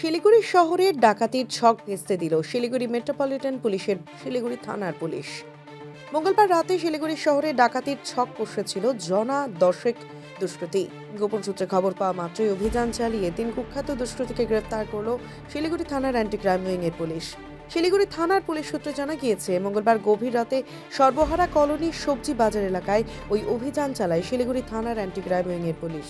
শিলিগুড়ি শহরে ডাকাতির ছক ভেস্তে দিল শিলিগুড়ি মেট্রোপলিটন পুলিশের শিলিগুড়ি থানার পুলিশ। মঙ্গলবার রাতে শিলিগুড়ি শহরে ডাকাতির ছক কষেছিল জনা দশেক দুষ্কৃতী। গোপন সূত্রে খবর পাওয়া মাত্রই অভিযান চালিয়ে তিন কুখ্যাত দুষ্কৃতীকে গ্রেপ্তার করল শিলিগুড়ি থানার অ্যান্টি ক্রাইম উইং এর পুলিশ। শিলিগুড়ি থানার পুলিশ সূত্রে জানা গিয়েছে, মঙ্গলবার গভীর রাতে সর্বহারা কলোনি সবজি বাজার এলাকায় ওই অভিযান চালায় শিলিগুড়ি থানার অ্যান্টি ক্রাইম উইং এর পুলিশ।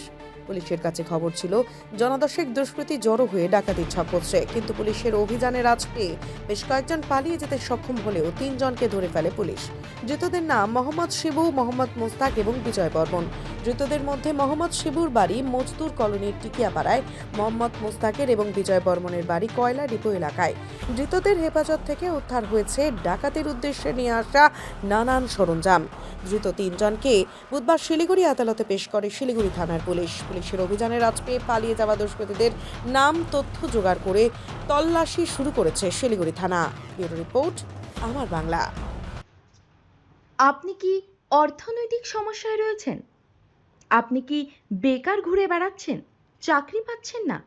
পুলিশের কাছে খবর ছিল জনদশেক দুষ্কৃতী জড়ো হয়ে ডাকাতির করছে কিন্তু পুলিশের অভিযানের আজ পেয়ে বেশ কয়েকজন পালিয়ে যেতে সক্ষম হলেও তিনজনকে ধরে ফেলে পুলিশ। ধৃতদের নাম মোহাম্মদ শিবু, মোহাম্মদ মোস্তাক এবং বিজয় বর্মন। ধৃতদের মধ্যে মোহাম্মদ শিবুর বাড়ি মজদুর কলোনির টিকিয়াপাড়ায়, মোহাম্মদ মোস্তাকের এবং বিজয় বর্মনের বাড়ি কয়লা ডিপো এলাকায়। ধৃতদের হেফাজত থেকে উদ্ধার হয়েছে ডাকাতির উদ্দেশ্যে নিয়ে আসা নানান সরঞ্জাম। ধৃত তিনজনকে বুধবার শিলিগুড়ি আদালতে পেশ করে শিলিগুড়ি থানার পুলিশ। পুলিশের অভিযানে আজ পেয়ে পালিয়ে যাওয়া দুষ্কৃতীদের নাম, তথ্য জোগাড় করে তল্লাশি শুরু করেছে শিলিগুড়ি থানা। ব্যুরো রিপোর্ট, আমার বাংলা। আপনি কি অর্থনৈতিক সমস্যায় রয়েছেন? আপনি কি বেকার ঘুরে বেড়াচ্ছেন? চাকরি পাচ্ছেন না?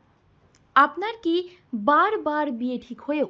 আপনার কি বারবার বিয়ে ঠিক হয়েও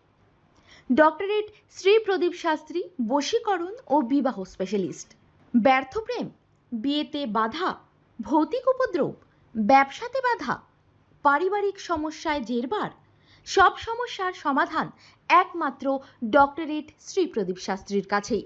ডক্টরেট শ্রী প্রদীপ শাস্ত্রী, বশীকরণ ও বিবাহ স্পেশালিস্ট ব্যর্থ প্রেম, বিয়েতে বাধা, ভৌতিক উপদ্রব, ব্যবসাতে বাধা, পারিবারিক সমস্যায় জেরবার, সব সমস্যার সমাধান একমাত্র ডক্টরেট শ্রী প্রদীপ শাস্ত্রীর কাছেই।